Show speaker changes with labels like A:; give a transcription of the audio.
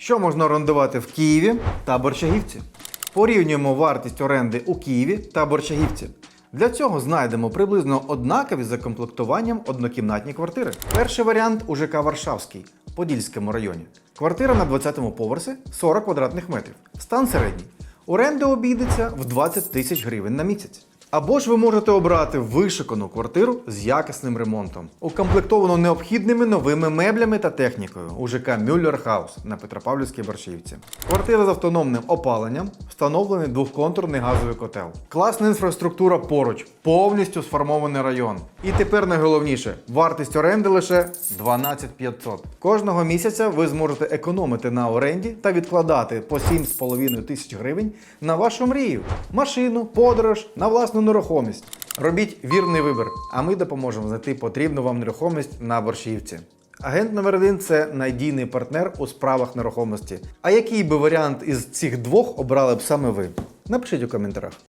A: Що можна орендувати в Києві та Борщагівці? Порівнюємо вартість оренди у Києві та Борщагівці. Для цього знайдемо приблизно однакові за комплектуванням однокімнатні квартири. Перший варіант у ЖК Варшавський, Подільському районі. Квартира на 20-му поверсі 40 квадратних метрів. Стан середній. Оренда обійдеться в 20 тисяч гривень на місяць. Або ж ви можете обрати вишикану квартиру з якісним ремонтом, укомплектовану необхідними новими меблями та технікою у ЖК Мюллер Хаус на Петропавлівській Борщівці. Квартира з автономним опаленням, встановлений двохконтурний газовий котел. Класна інфраструктура поруч, повністю сформований район. І тепер найголовніше, вартість оренди лише 12 500. Кожного місяця ви зможете економити на оренді та відкладати по 7,5 тисяч гривень на вашу мрію, машину, подорож, на власну нерухомість. Робіть вірний вибір, а ми допоможемо знайти потрібну вам нерухомість на борщівці. Агент номер один це надійний партнер у справах нерухомості. А який би варіант із цих двох обрали б саме ви? Напишіть у коментарях.